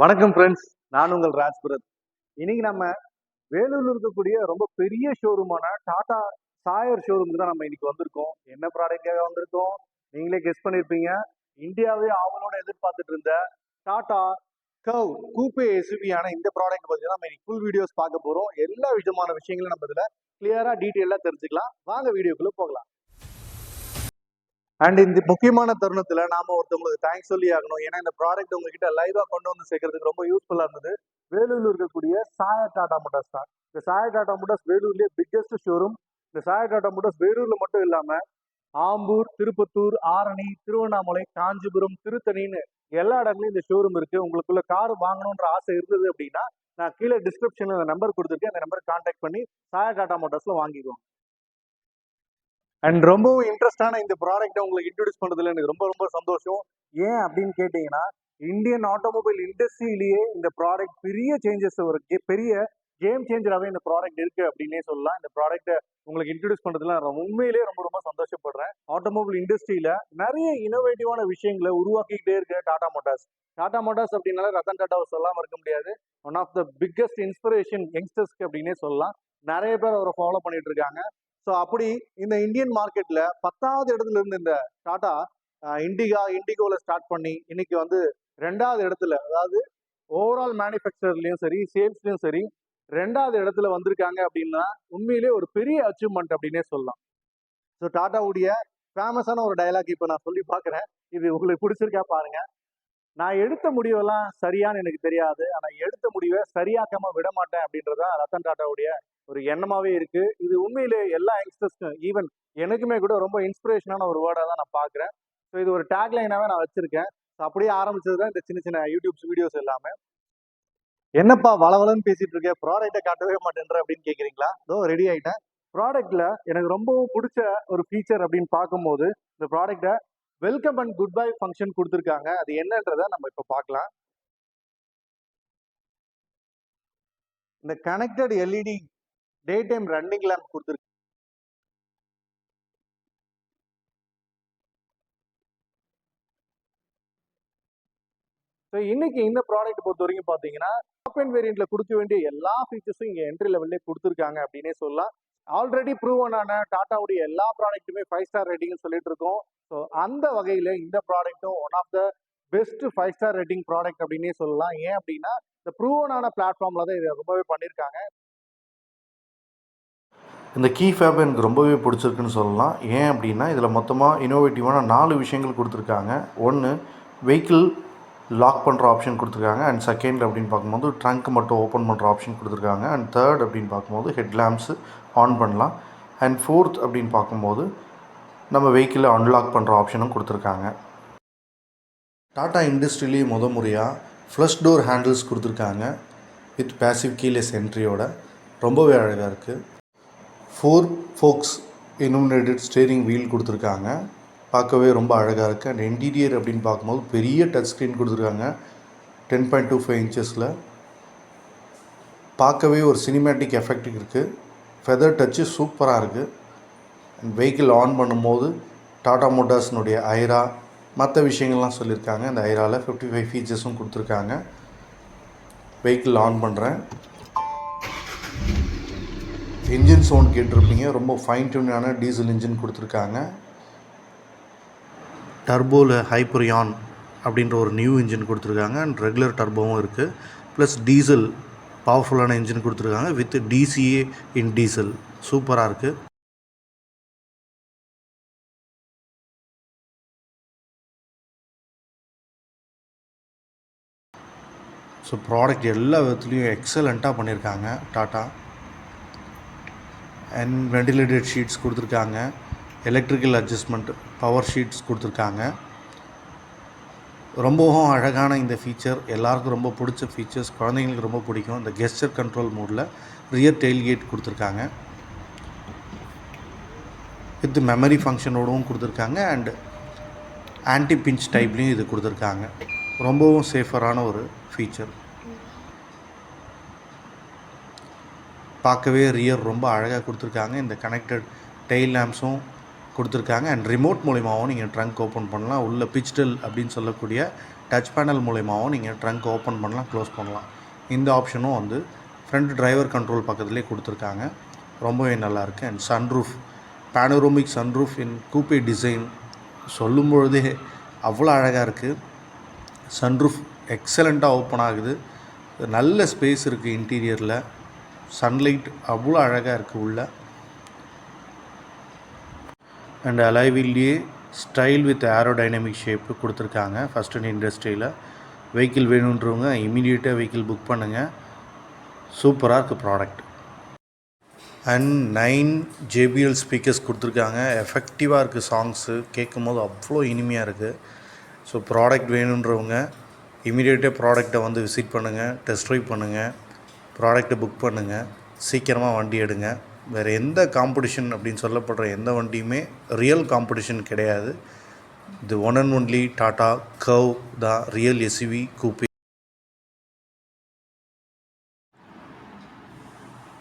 வணக்கம் ஃப்ரெண்ட்ஸ் நான் உங்கள் ராஜ்புரத். இன்னைக்கு நம்ம வேலூர்ல இருக்கக்கூடிய ரொம்ப பெரிய ஷோரூமான டாடா சாயர் ஷோரூமுக்கு தான் நம்ம இன்னைக்கு வந்திருக்கோம். என்ன ப்ராடக்டாக வந்திருக்கோம்? நீங்களே கெஸ் பண்ணியிருப்பீங்க இந்தியாவே ஆவலோட எதிர்பார்த்துட்டு இருந்த டாடா கவ் கூப்பே எஸ்யூபியான இந்த ப்ராடக்ட் பார்த்தீங்கன்னா நம்ம இன்னைக்கு ஃபுல் வீடியோஸ் பார்க்க போகிறோம் எல்லா விதமான விஷயங்களும் நம்ம இதில் கிளியராக டீட்டெயிலாக தெரிஞ்சுக்கலாம். வாங்க வீடியோக்குள்ளே போகலாம். அண்ட் இந்த முக்கியமான தருணத்துல நாம ஒருத்தவங்களுக்கு தேங்க்ஸ் சொல்லி ஆகணும். ஏன்னா இந்த ப்ராடக்ட் உங்ககிட்ட லைவா கொண்டு வந்து சேர்க்கறதுக்கு ரொம்ப யூஸ்ஃபுல்லா இருந்தது. வேலூர்ல இருக்கக்கூடிய சாயா டாடா மோட்டார்ஸ் தான். இந்த சாயா டாடா மோட்டார்ஸ் வேலூர்லயே பிக்கெஸ்ட் ஷோரூம் இந்த சாயா டாடா மோட்டார்ஸ் வேலூர்ல மட்டும் இல்லாம ஆம்பூர் திருப்பத்தூர் ஆரணி திருவண்ணாமலை காஞ்சிபுரம் திருத்தணின்னு எல்லா இடங்களையும் இந்த ஷோரூம் இருக்கு. உங்களுக்குள்ள கார் வாங்கணுன்ற ஆசை இருந்தது அப்படின்னா நான் கீழே டிஸ்கிரிப்ஷன்ல அந்த நம்பர் கொடுத்துருக்கேன். அந்த நம்பர் கான்டாக்ட் பண்ணி சாயா டாடா மோட்டார்ஸ்ல வாங்கிக்குவோம் அண்ட் ரொம்பவும் இன்ட்ரெஸ்டான இந்த ப்ராடக்ட்டை உங்களுக்கு இன்ட்ரடியூஸ் பண்ணதுல எனக்கு ரொம்ப ரொம்ப சந்தோஷம். ஏன் அப்படின்னு கேட்டிங்கன்னா இந்தியன் ஆட்டோமொபைல் இண்டஸ்ட்ரியிலேயே இந்த ப்ராடக்ட் பெரிய சேஞ்சஸ் ஒரு பெரிய கேம் சேஞ்சராகவே இந்த ப்ராடக்ட் இருக்கு அப்படின்னே சொல்லலாம். இந்த ப்ராடக்ட்டை உங்களுக்கு இன்ட்ரடியூஸ் பண்ணுறதுல உண்மையிலேயே ரொம்ப ரொம்ப சந்தோஷப்படுறேன். ஆட்டோமொபைல் இண்டஸ்ட்ரியில நிறைய இனோவேட்டிவான விஷயங்களை உருவாக்கிக்கிட்டே இருக்க டாடா மோட்டார்ஸ் டாடா மோட்டார்ஸ் அப்படின்னால ரத்தன் டாட்டாவை சொல்லாம இருக்க முடியாது. One of the biggest inspiration யங்ஸ்டர்ஸ்க்கு அப்படின்னே சொல்லலாம். நிறைய பேர் அவரை ஃபாலோ பண்ணிட்டு இருக்காங்க. ஸோ அப்படி இந்த இந்தியன் மார்க்கெட்ல பத்தாவது இடத்துல இருந்து இந்த டாடா இண்டிகா இண்டிகோல ஸ்டார்ட் பண்ணி இன்னைக்கு வந்து ரெண்டாவது இடத்துல அதாவது ஓவரால் மேனுஃபேக்சர்லயும் சரி சேல்ஸ்லயும் சரி ரெண்டாவது இடத்துல வந்திருக்காங்க அப்படின்னா உண்மையிலேயே ஒரு பெரிய அச்சீவ்மெண்ட் அப்படின்னே சொல்லலாம். ஸோ டாட்டாவுடைய ஃபேமஸான ஒரு டயலாக் இப்போ நான் சொல்லி பார்க்குறேன். இது உங்களுக்கு பிடிச்சிருக்கா பாருங்க. நான் எடுத்த முடிவெல்லாம் சரியான்னு எனக்கு தெரியாது. ஆனால் எடுத்த முடிவை சரியாக்காம விட மாட்டேன் அப்படின்றதான் ரத்தன் டாட்டாவுடைய ஒரு எண்ணமாவே இருக்கு. இது உண்மையிலே எல்லா யங்ஸ்டர்ஸ்க்கும் ஈவன் எனக்குமே கூட ரொம்ப இன்ஸ்பிரேஷனான ஒரு வேர்டாக தான் நான் பார்க்குறேன் ஸோ இது ஒரு டேக்லைனாவே நான் வச்சிருக்கேன். ஸோ அப்படியே ஆரம்பிச்சது தான் இந்த சின்ன சின்ன யூடியூப்ஸ் வீடியோஸ் எல்லாமே. என்னப்பா வளவலன்னு பேசிட்டு இருக்கேன் ப்ராடக்ட்டை காட்டவே மாட்டேன்ற அப்படின்னு கேட்குறீங்களா இதோ ரெடி ஆயிட்டேன். ப்ராடக்ட்ல எனக்கு ரொம்பவும் பிடிச்ச ஒரு ஃபீச்சர் அப்படின்னு பார்க்கும்போது இந்த ப்ராடக்ட்டை welcome and good bye function கொடுத்துருக்காங்க. அது என்னன்றதை நம்ம இப்போ பார்க்கலாம். இந்த connected LED day time running lamp கொடுத்துருக்கு ஸோ இன்னைக்கு இந்த ப்ராடக்ட் பொறுத்த வரைக்கும் பார்த்தீங்கன்னா டாப் அண்ட் வேரியண்ட்ல கொடுக்க வேண்டிய எல்லா ஃபீச்சர்ஸும் இங்கே என்ட்ரி லெவல்லே கொடுத்துருக்காங்க அப்படின்னே சொல்லலாம். ஆல்ரெடி ப்ரூவன் ஆன டாட்டாவுடைய எல்லா ப்ராடக்ட்டுமே ஃபைவ் ஸ்டார் ரேட்டிங்னு சொல்லிட்டு இருக்கோம். ஸோ அந்த வகையில் இந்த ப்ராடக்ட்டும் one of the best five star rating product அப்படின்னே சொல்லலாம். ஏன் அப்படின்னா இந்த ப்ரூவன் ஆன பிளாட்ஃபார்மில் தான் இதை ரொம்பவே பண்ணியிருக்காங்க இந்த கீ ஃபேப் எனக்கு ரொம்பவே பிடிச்சிருக்குன்னு சொல்லலாம். ஏன் அப்படின்னா இதில் மொத்தமாக இனோவேட்டிவான நாலு விஷயங்கள் கொடுத்துருக்காங்க. ஒன்று வெஹிக்கிள் லாக் பண்ணுற ஆப்ஷன் கொடுத்துருக்காங்க. அண்ட் செகண்ட் அப்படின்னு பார்க்கும்போது ட்ரங்க் மட்டும் ஓப்பன் பண்ணுற ஆப்ஷன் கொடுத்துருக்காங்க. அண்ட் தேர்ட் அப்படின்னு பார்க்கும்போது ஹெட் லேம்ப்ஸு ஆன் பண்ணலாம். அண்ட் ஃபோர்த் அப்படின்னு பார்க்கும்போது நம்ம வெஹிக்கிளை அன்லாக் பண்ணுற ஆப்ஷனும் கொடுத்துருக்காங்க. டாடா இண்டஸ்ட்ரியிலேயே முத முறையாக ஃப்ளஷ் டோர் ஹேண்டில்ஸ் கொடுத்துருக்காங்க. வித் பேசிவ் கீலெஸ் என்ட்ரியோட ரொம்பவே அழகாக இருக்குது four spokes illuminated steering wheel கொடுத்துருக்காங்க. பார்க்கவே ரொம்ப அழகாக இருக்குது அண்ட் இன்டீரியர் அப்படின்னு பார்க்கும்போது பெரிய டச் ஸ்க்ரீன் கொடுத்துருக்காங்க. டென் பாயிண்ட் டூ ஃபைவ் இன்ச்சஸில் பார்க்கவே ஒரு சினிமேட்டிக் எஃபெக்ட் இருக்குது ஃபெதர் டச்சு சூப்பராக இருக்குது அண்ட் வெஹிக்கிள் ஆன் பண்ணும்போது டாடா மோட்டார்ஸ்னுடைய ஐரா மற்ற விஷயங்கள்லாம் சொல்லியிருக்காங்க. அந்த ஐராவில் ஃபிஃப்டி ஃபைவ் ஃபீச்சர்ஸும் கொடுத்துருக்காங்க. வெஹிக்கிள் ஆன் பண்ணுறேன் இன்ஜின் சவுண்ட் கேட்டிருப்பீங்க. ரொம்ப ஃபைன் டியூனான டீசல் இன்ஜின் கொடுத்துருக்காங்க. டர்போவில் ஹைப்பரியான் அப்படின்ற ஒரு நியூ இன்ஜின் கொடுத்துருக்காங்க. அண்ட் ரெகுலர் டர்போவும் இருக்குது ப்ளஸ் டீசல் பவர்ஃபுல்லான இன்ஜின் கொடுத்துருக்காங்க. வித் டிசிஏ இன் டீசல் சூப்பராக இருக்குது ஸோ ப்ராடக்ட் எல்லா விதத்துலேயும் எக்ஸலண்ட்டாக பண்ணியிருக்காங்க டாட்டா அண்ட் வெண்டிலேட்டட் ஷீட்ஸ் கொடுத்துருக்காங்க. எலக்ட்ரிக்கல் அட்ஜஸ்ட்மெண்ட் பவர் ஷீட்ஸ் கொடுத்துருக்காங்க. ரொம்பவும் அழகான இந்த ஃபீச்சர் எல்லாருக்கும் ரொம்ப பிடிச்ச ஃபீச்சர்ஸ் குழந்தைங்களுக்கு ரொம்ப பிடிக்கும். இந்த கெஸ்டர் கண்ட்ரோல் மோடில் ரியர் டெயில்கேட் கொடுத்துருக்காங்க. வித் மெமரி ஃபங்க்ஷனோடவும் கொடுத்துருக்காங்க. அண்ட் ஆன்டி பிஞ்ச் டைப்லேயும் இது கொடுத்துருக்காங்க. ரொம்பவும் சேஃபரான ஒரு ஃபீச்சர் பார்க்கவே ரியர் ரொம்ப அழகாக கொடுத்துருக்காங்க. இந்த கனெக்டட் டெய்ல் லேம்ப்ஸும் கொடுத்துருக்காங்க. அண்ட் ரிமோட் மூலிமாவும் நீங்கள் ட்ரங்க் ஓப்பன் பண்ணலாம். உள்ள பிச்சிட்டல் அப்படின்னு சொல்லக்கூடிய டச் பேனல் மூலிமாவும் நீங்கள் ட்ரங்க் ஓப்பன் பண்ணலாம் க்ளோஸ் பண்ணலாம். இந்த ஆப்ஷனும் வந்து ஃப்ரண்ட் டிரைவர் கண்ட்ரோல் பக்கத்துலேயே கொடுத்துருக்காங்க. ரொம்பவே நல்லாயிருக்கு and sunroof panoramic sunroof in coupe design சொல்லும் பொழுதே அவ்வளோ அழகாக இருக்குது சன்ரூஃப் எக்ஸலண்ட்டாக ஓப்பன் ஆகுது. நல்ல ஸ்பேஸ் இருக்குது இன்டீரியரில் சன்லைட் அவ்வளோ அழகாக இருக்குது உள்ளே. அண்ட் அலைவில்லையே ஸ்டைல் வித் ஏரோடைனமிக் ஷேப்பு கொடுத்துருக்காங்க ஃபஸ்ட் அண்ட் இண்டஸ்ட்ரியில் வெஹிக்கிள் வேணுன்றவங்க இமீடியட்டாக வெஹிக்கிள் புக் பண்ணுங்கள் சூப்பராக இருக்குது product and nine JBL speakers கொடுத்துருக்காங்க. எஃபெக்டிவாக இருக்குது சாங்ஸு கேட்கும் போது அவ்வளோ இனிமையாக இருக்குது ஸோ ப்ராடக்ட் வேணுன்றவங்க இமீடியட்டாக ப்ராடக்ட்டை வந்து விசிட் பண்ணுங்கள் டெஸ்ட் ட்ரைவ் பண்ணுங்கள் ப்ராடக்ட்டை புக் பண்ணுங்கள் சீக்கிரமாக வண்டி எடுங்க. வேறு எந்த காம்படிஷன் அப்படின்னு சொல்லப்படுற எந்த வண்டியுமே ரியல் காம்படிஷன் கிடையாது. இது one and only Tata Curvv தான். Real SUV coupe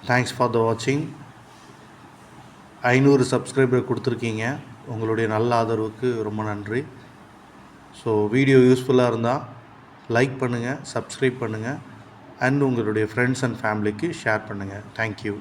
thanks for the வாட்சிங் ஐநூறு சப்ஸ்கிரைபர் கொடுத்துருக்கீங்க. உங்களுடைய நல்ல ஆதரவுக்கு ரொம்ப நன்றி. ஸோ வீடியோ யூஸ்ஃபுல்லாக இருந்தால் லைக் பண்ணுங்கள் சப்ஸ்கிரைப் பண்ணுங்கள் அண்ட் உங்களுடைய ஃப்ரெண்ட்ஸ் அண்ட் ஃபேமிலிக்கு ஷேர் பண்ணுங்கள் தேங்க்யூ